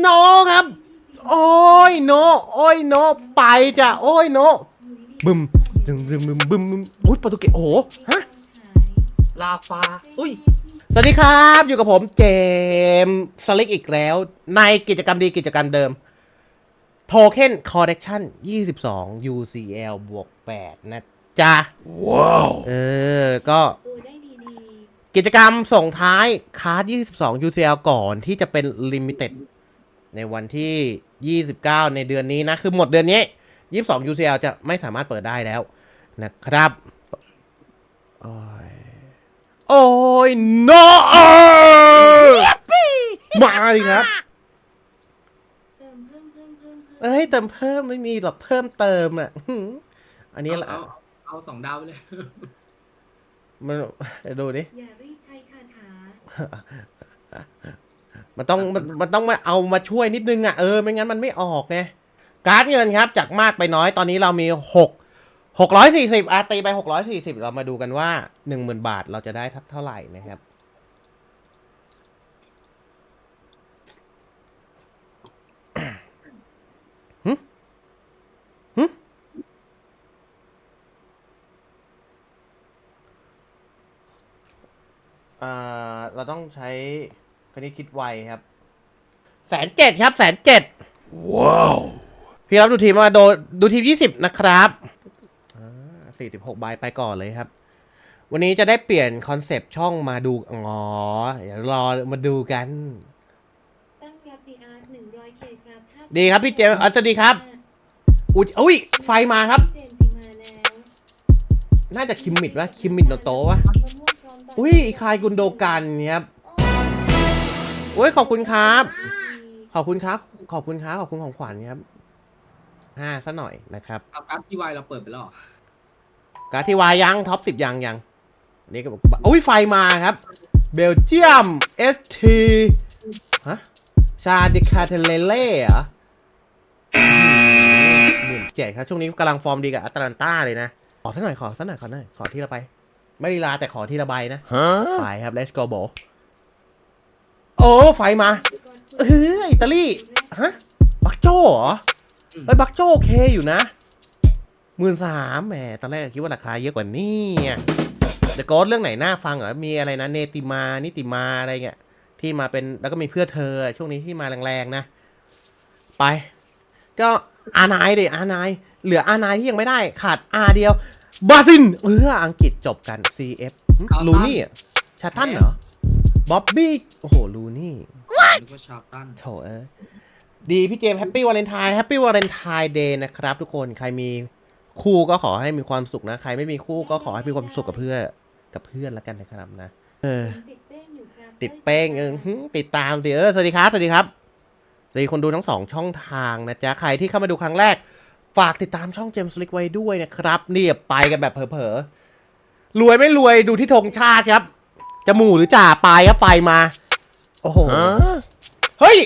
โนครับ โอ้ยโน โอ้ยโน ไปจ้ะ โอ้ยโน บึมบึมบึมบึมบึมบึมอุ้ยโปรตุเกสโอ้โหฮะ ลาฟา อุ้ย สวัสดีครับ อยู่กับผมเจมส์สลิกอีกแล้ว ในกิจกรรมดีกิจกรรมเดิม โทเค็นคอร์เรคชั่น22 UCL บวก 8 นะจ๊ะ ว้าว เออ ก็ตัวได้ดีกิจกรรมส่งท้ายคาร์ด22 UCL ก่อนที่จะเป็นลิมิเต็ด ในวันที่ 29 ในเดือนนี้นะ คือหมดเดือนนี้ 22 UCL จะไม่สามารถเปิดได้แล้วนะครับ โอ้ย โอ้ย no มาดิครับๆเติมเพิ่มเพิ่มเพิ่มเพิ่มเอ้ย เติมเพิ่มไม่มีหรอกเพิ่มเติมอะหืมอันนี้ละเอาเอาสองดาวไปเลย มันดูดิอย่ารีบใช้คาถา มันต้องมันมันต้องมาเอามาช่วยนิดนึงอะเออไม่งั้นมันไม่ออกไงการ์ดเงินครับ จากมากไปน้อยตอนนี้เรามีหกหกร้อยสี่สิบอาตีไปหกร้อยสี่สิบเรามาดูกันว่าหนึ่งหมื่นบาทเราจะได้เท่าไหร่นะครับหึหึอ่าเราต้องใช้ คณิตคิดไวครับแสนเจ็ดครับแสนเจ็ดว้าว พี่รับดูทีมมาโดดูทีมยี่สิบนะครับสี่สิบหกใบไปก่อนเลยครับ วันนี้จะได้เปลี่ยนคอนเซปต์ช่องมาดู อ๋อเดี๋ยวรอมาดูกันตั้งรับดีอาร์หนึ่งร้อยเคครับห้าดีครับพี่เจมส์อะสวัสดีครับ อุ๊ยอุ้ย ไฟมาครับเจมส์จีมาแล้วน่าจะคิมมิดวะคิมมิดโนโตะวะมะม่วงพร้อมตนอุ้ยคายกุนโดกันครับ อุ้ยขอบคุณครับ ขอบคุณครับ ขอบคุณครับ ขอบคุณของขวัญครับห้าซะหน่อยนะครับเอาการ์ดที่วายเราเปิดไปแล้วเหรอการดที่วายยังท็อปสิบยังยังอันนี่ก็บอกอุ้ยไฟมาครับ เบลเจียมเอสทีฮะชาดิคาเทเลเล่เหรอหมื่นเจ็ดครับ ช่วงนี้กำลังฟอร์มดีกับอัตแลนต้าเลยนะ ขอสักหน่อยขอสักหน่อยขอหน่อยขอที่ละไปไม่ลีลาแต่ขอที่ละใบนะไปครับ let's go โบ โอ้ไฟมาเอออิตาลีฮะบักโจ้เหรอเฮ้ยบักโจ้โอเคอยู่นะหมื่นสามแหมตอนแรกคิดว่าราคาเยอะกว่านี้อะเดอะโกสเรื่องไหนน่าฟังเหรอมีอะไรนะเนติมานิติมาอะไรเงี้ยที่มาเป็นแล้วก็มีเพื่อเธอช่วงนี้ที่มาแรงๆนะ ไป ก็อานายดิอานายเหลืออานายที่ยังไม่ได้ขาดอาเดียวบราซิลเอออังกฤษจบกัน CF ลูนี่อะชาตันเหรอ บ๊อบบี้ โอ้โห ลูนี่นึกว่าชาวตันโถเอ้ยดีพี่เจมส์แฮปปี้วาเลนไทน์แฮปปี้วาเลนไทน์เดย์นะครับ ทุกคนใครมีคู่ก็ขอให้มีความสุขนะ ใครไม่มีคู่ก็ขอให้มีความสุขกับเพื่อนกับเพื่อนแล้วกันนะครับนะ เออ ติดเป้งอยู่ครับติดเป้งเออหึติดตามสิเออสวัสดีครับ สวัสดีครับสวัสดีคนดูทั้งสองช่องทางนะจ๊ะ ใครที่เข้ามาดูครั้งแรก ฝากติดตามช่องเจมส์ลิกไว้ด้วยนะครับ นี่ไปกันแบบเผลอๆรวยไม่รวยดูที่ธงชาติครับ จะหมู่หรือจ่าปลายครับไฟมา โอ้โห เฮ้ย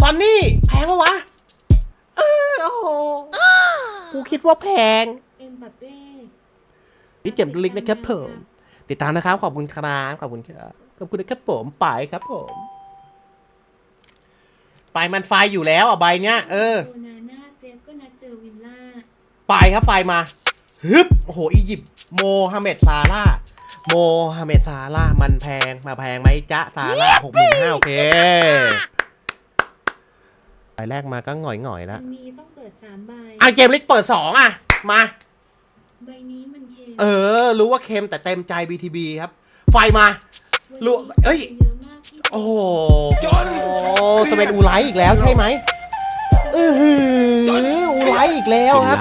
ซอนนี่ แพงปะวะเออโอ้โห กูคิดว่าแพง เอ็มบัปเป้นี่เจมส์ลิกนะครับผมติดตามนะครับ ขอบคุณครับขอบคุณครับขอบคุณนะครับผมไปครับผมไปมันไฟอยู่แล้วอะใบเนี้ยเออ โอนาน่าเซฟก็นัดเจอวิลล่า ไปครับไปมาฮึบโอ้โหอียิปต์โมฮัมเหม็ดซาร่า โมฮัมเหม็ดซาร่ามันแพงมาแพงไหมจ๊ะซาร่าหกหมื่นห้าโอเคใบแรกมาก็หง่อยๆแล้ววันนี้ต้องเปิดสามใบอะเกมลิกเปิดสองอะ มาใบนี้มันเค็มเออ รู้ว่าเค็มแต่เต็มใจ BTB ครับ ไฟมารู้เอ้ยเยอะมากที่โอ้โหสเปนอูไลท์อีกแล้วใช่ไหมเออหืออูไลท์อีกแล้วครับ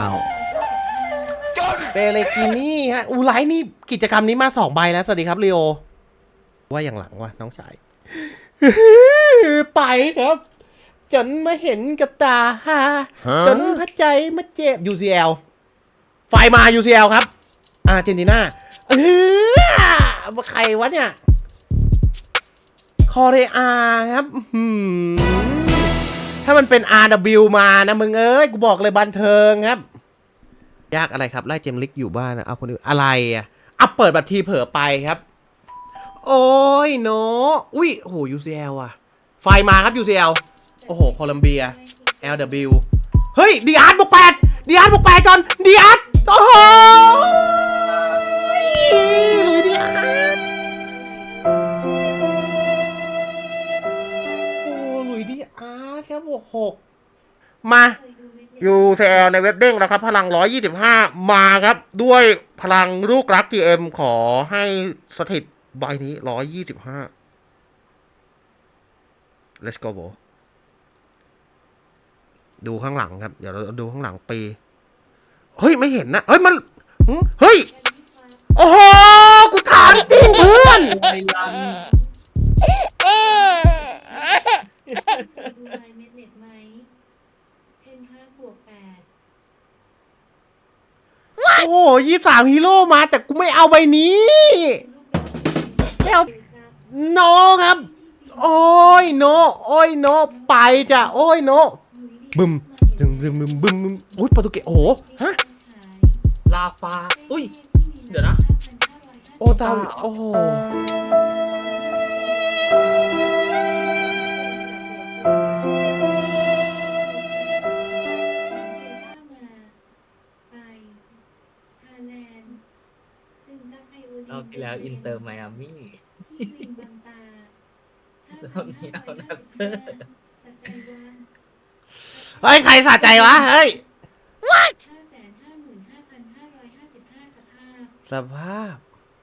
เปเลกินี่ฮะอูไลท์นี่กิจกรรมนี้มาสองใบแล้วสวัสดีครับลีโอว่าอย่างหลังวะน้องชายไปครับ จนมาเห็นกับตาจนพระใจมาเจ็บ UCL ไฟมา UCL ครับ อาร์เจนตินาเออใครวะเนี่ย คอเรอาครับอื้อหือถ้ามันเป็น RW มานะมึงเอ้ย กูบอกเลยบันเทิงครับ ยากอะไรครับไล่เจมลิกอยู่บ้านนะเอาคนอื่นอะไรอะอะเปิดแบบทีเผลอไปครับ โอ้ยโนอุ้ยโอ้โห UCL อะ ไฟมาครับ UCL โอ้โหโคลัมเบีย LW เฮ้ยดีอาร์ตบวกแปดดีอาร์ตบวกแปดก่อนดีอาร์ตโอ้โหลุยดีอาร์ตโอ้หลุยดีอาร์ตครับบวกหกมา UCL ในเว็บเด้งแล้วครับ พลัง 125 มาครับ ด้วยพลังลูกรัก GM ขอให้สถิตใบนี้ 125 Let's go bro ดูข้างหลังครับ เดี๋ยวเราดูข้างหลังปี เฮ้ย ไม่เห็นนะ เฮ้ย มันหึเฮ้ย โอ้โห กูถามจริงเพื่อน บวกแปดโอ้โหยี่สามฮีโร่มา แต่กูไม่เอาใบนี้ไม่เอา ครับโนครับ โอ้ยโน โอ้ยโน ไปจ้ะ โอ้ยโน บึมบึมบึมบึมบึมบึมอุ้ยโปรตุเกสโอ้โหฮะ ลาฟา อุ้ย เดี๋ยวนะ โอตาโอ้โหไที่แล้วอินเตอร์ไมอามี่ที่ลิงบังตารอบนี้เอานัสเตอร์สัจใจวันเฮ้ย ใครสะใจวะ เฮ้ยห้าแสนห้าหมื่นห้าพันห้าร้อยห้าสิบห้าสภาพสภาพ